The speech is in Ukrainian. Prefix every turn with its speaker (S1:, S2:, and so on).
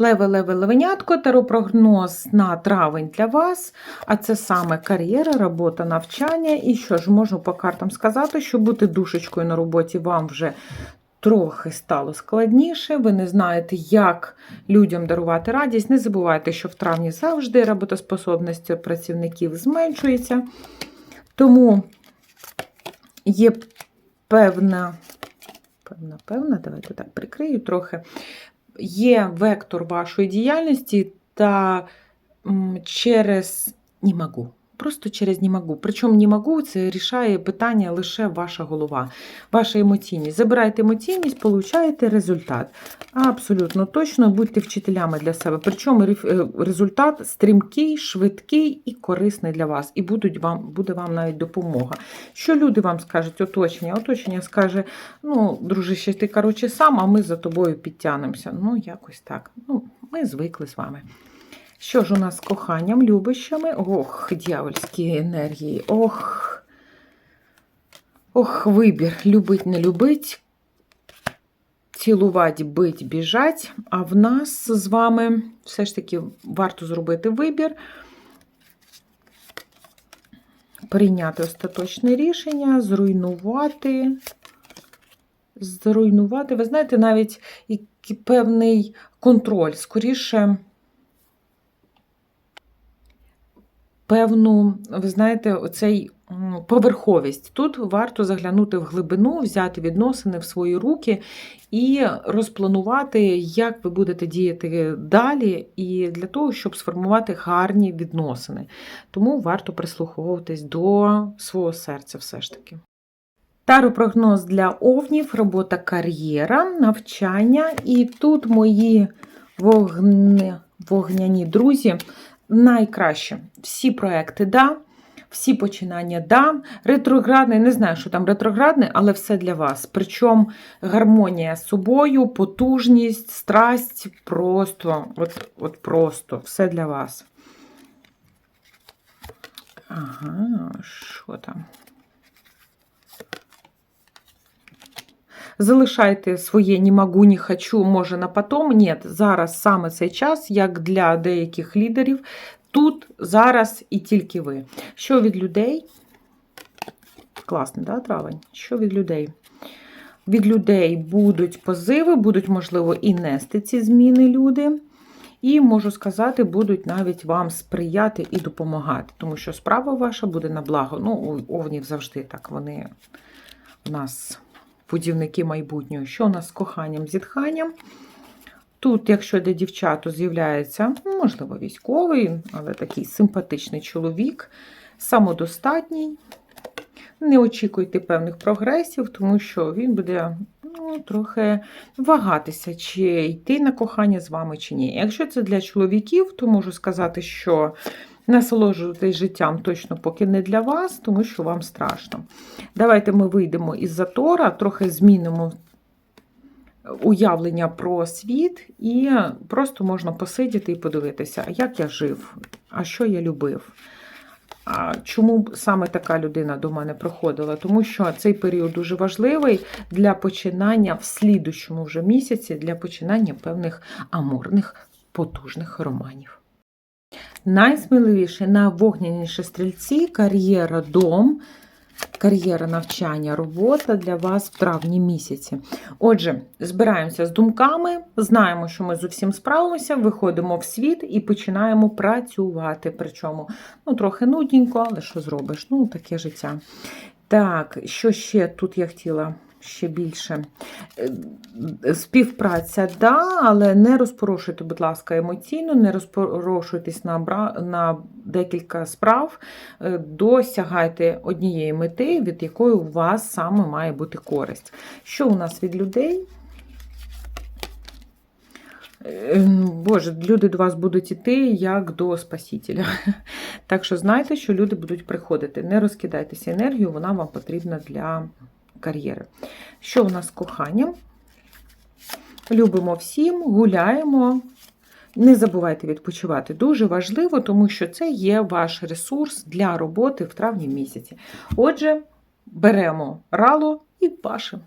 S1: Леве-леве левенятко, таропрогноз на травень для вас, а це саме кар'єра, робота, навчання. І що ж, можу по картам сказати, що бути душечкою на роботі вам вже трохи стало складніше. Ви не знаєте, як людям дарувати радість. Не забувайте, що в травні завжди роботоспособність працівників зменшується. Тому є певна, певна, певна, давайте так прикрию трохи є вектор вашої діяльності та через не можу. Просто через не можу. Причому не можу, це рішає питання лише ваша голова, ваша емоційність. Забирайте емоційність, получаєте результат. Абсолютно точно будьте вчителями для себе. Причому е, результат стрімкий, швидкий і корисний для вас. І будуть вам, буде вам навіть допомога. Що люди вам скажуть? Оточення? Оточення скаже: ну, дружище, ти коротше сам, а ми за тобою підтягнемося. Ну, якось так. Ну, ми звикли з вами. Що ж у нас з коханням, любищами? Ох, дьявольські енергії. Ох. Ох, вибір. Любить, не любить. Цілувати, бить, біжать. А в нас з вами все ж таки варто зробити вибір. Прийняти остаточне рішення, зруйнувати. Зруйнувати, ви знаєте, навіть певний контроль. Скоріше. Певну, ви знаєте, оцей поверховість. Тут варто заглянути в глибину, взяти відносини в свої руки і розпланувати, як ви будете діяти далі, і для того, щоб сформувати гарні відносини. Тому варто прислуховуватись до свого серця все ж таки. Таропрогноз для овнів, робота кар'єра, навчання. І тут мої вогне, вогняні друзі найкраще. Всі проекти да, всі починання да. Ретроградний, не знаю, що там ретроградний, але все для вас. Причому гармонія з собою, потужність, страсть, просто, от, от просто, все для вас. Ага, що там? Залишайте своє не могу, не хочу, може на потом. Ні, зараз саме цей час, як для деяких лідерів. Тут, зараз і тільки ви. Що від людей? Класний, да, травень? Що від людей? Від людей будуть позиви, будуть, можливо, і нести ці зміни люди. І можу сказати, будуть навіть вам сприяти і допомагати, тому що справа ваша буде на благо. Ну, у овнів завжди так, вони у нас будівники майбутнього. Що у нас з коханням, зітханням? Тут, якщо для дівчат, то з'являється, ну, можливо, військовий, але такий симпатичний чоловік, самодостатній. Не очікуйте певних прогресів, тому що він буде ну, трохи вагатися, чи йти на кохання з вами, чи ні. Якщо це для чоловіків, то можу сказати, що насолоджуйтесь життям точно поки не для вас, тому що вам страшно. Давайте ми вийдемо із затора, трохи змінимо уявлення про світ, і просто можна посидіти і подивитися, як я жив, а що я любив. Чому саме така людина до мене приходила? Тому що цей період дуже важливий для починання в слідущому вже місяці, для починання певних амурних потужних романів. Найсміливіше, найвогняніші стрільці, кар'єра, дом, кар'єра, навчання, робота для вас в травні місяці. Отже, збираємося з думками, знаємо, що ми з усім справимося, виходимо в світ і починаємо працювати. Причому ну, трохи нудненько, але що зробиш? Ну, таке життя. Так, що ще тут я хотіла? Ще більше. Е, Співпраця, да, але не розпорошуйте, будь ласка, емоційно, не розпорошуйтесь на, на декілька справ, Е, досягайте однієї мети, від якої у вас саме має бути користь. Що у нас від людей? Е, Боже, люди до вас будуть іти як до Спасителя. Так що знайте, що люди будуть приходити. Не розкидайтеся енергію, вона вам потрібна для кар'єри. Що у нас з коханням? Любимо всім, гуляємо. Не забувайте відпочивати. Дуже важливо, тому що це є ваш ресурс для роботи в травні місяці. Отже, беремо рало і пашемо.